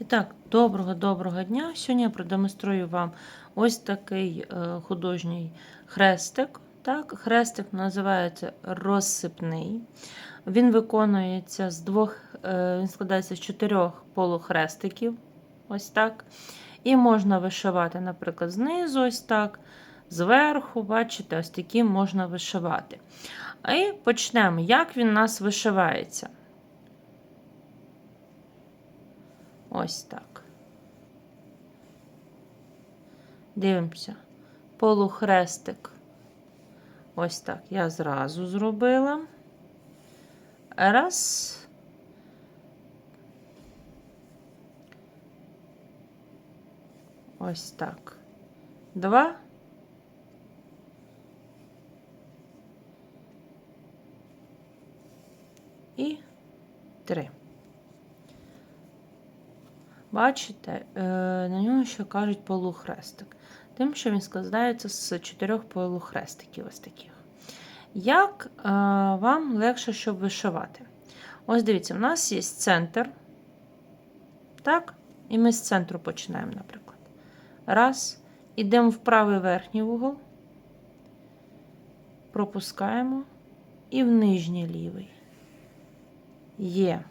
І так, доброго-доброго дня. Сьогодні я продемонструю вам ось такий е, художній хрестик. Так, Хрестик називається розсипний. Він виконується з двох, е, він складається з чотирьох полухрестиків. Ось так. І можна вишивати, наприклад, знизу, ось так, зверху, бачите, ось такі можна вишивати. І почнемо, як він у нас вишивається. Ось так. Дивимося. Полухрестик. Ось так. Я зразу зробила. Раз. Ось так. Два. І три. Бачите, е, на нього ще кажуть полухрестик. Тим, що він складається з чотирьох полухрестиків ось таких. Як е, вам легше, щоб вишивати? Ось дивіться, у нас є центр. Так? І ми з центру починаємо, наприклад. Раз. Ідемо в правий верхній угол, пропускаємо і в нижній лівий. Є.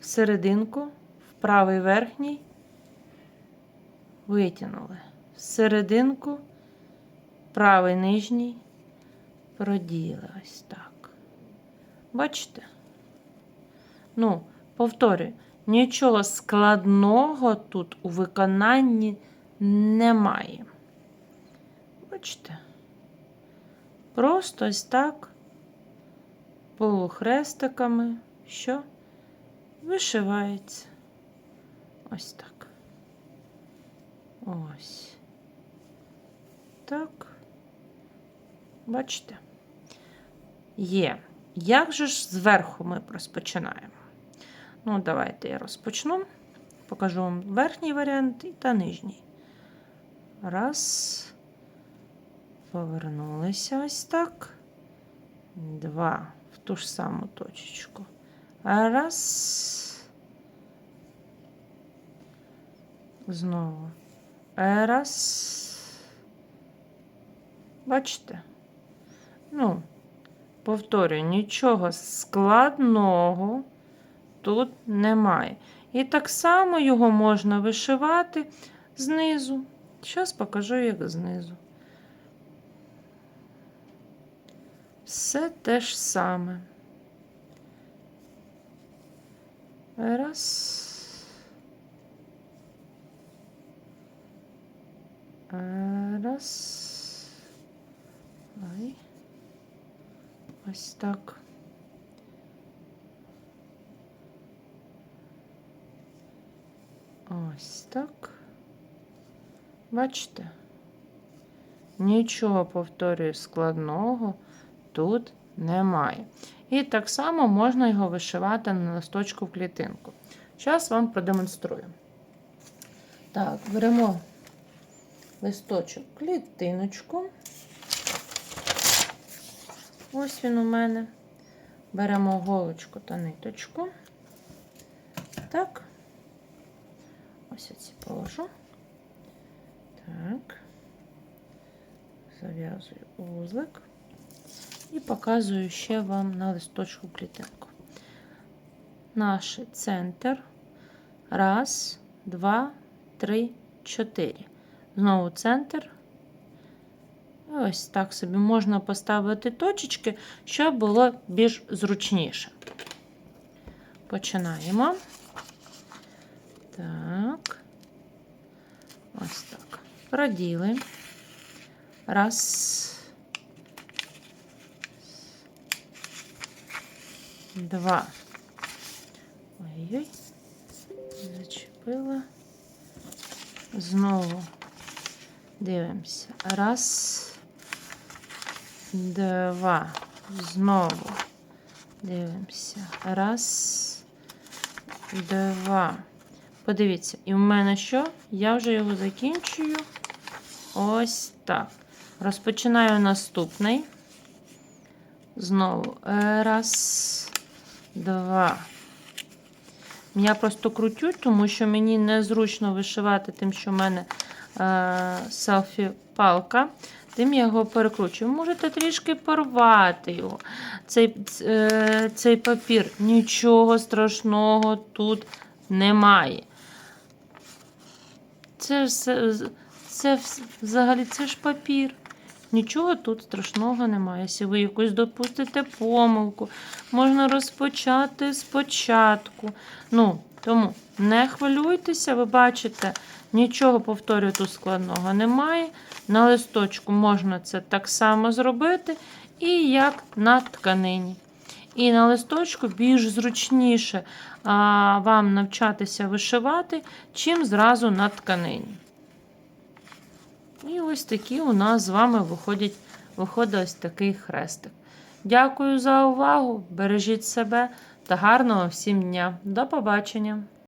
В серединку, в правий верхній, витягнули. В серединку, правий нижній, проділи ось так. Бачите? Ну, повторюю, нічого складного тут у виконанні немає. Бачите? Просто ось так, полухрестиками, що вишивається. Ось так. Ось. Так. Бачите? Є. Як же ж зверху ми розпочинаємо? Ну, давайте я розпочну. Покажу вам верхній варіант та нижній. Раз. Повернулися ось так. Два. В ту ж саму точечку. Раз. Знову. Раз. Бачите? Ну, повторюю, нічого складного тут немає. І так само його можна вишивати знизу. Зараз покажу, як знизу. Все те ж саме. Раз. Раз. Ай. Ось так. Ось так. Бачите? Нічого, повторюю, складного тут немає. І так само можна його вишивати на листочку в клітинку. Зараз вам продемонструю. Так, беремо листочок клітиночку. Ось він у мене. Беремо голочку та ниточку. Так. Ось ці положу. Так. Зав'язую вузлик. І показую ще вам на листочку клітинку. Наш центр. Раз, два, три, чотири. Знову центр. Ось так собі можна поставити точечки, щоб було більш зручніше. Починаємо. Так. Ось так. Проділи. Раз. Два. Ой-ой. Зачепила. Знову дивимося. Раз. Два. Знову дивимося. Раз. Два. Подивіться, і в мене що? Я вже його закінчую. Ось так. Розпочинаю наступний. Знову. Раз, два, Я просто крутю, тому що мені незручно вишивати тим, що в мене е, селфі-палка. Тим я його перекручую. Можете трішки порвати його. Цей, е, цей папір. Нічого страшного тут немає. Це, все, це взагалі це ж папір. Нічого тут страшного немає. Якщо ви якось допустите помилку, можна розпочати спочатку. Ну, тому не хвилюйтеся, ви бачите, нічого повторюю тут складного немає. На листочку можна це так само зробити, і як на тканині. І на листочку більш зручніше а, вам навчатися вишивати, чим зразу на тканині. І ось такі у нас з вами виходять, виходить ось такий хрестик. Дякую за увагу! Бережіть себе та гарного всім дня! До побачення!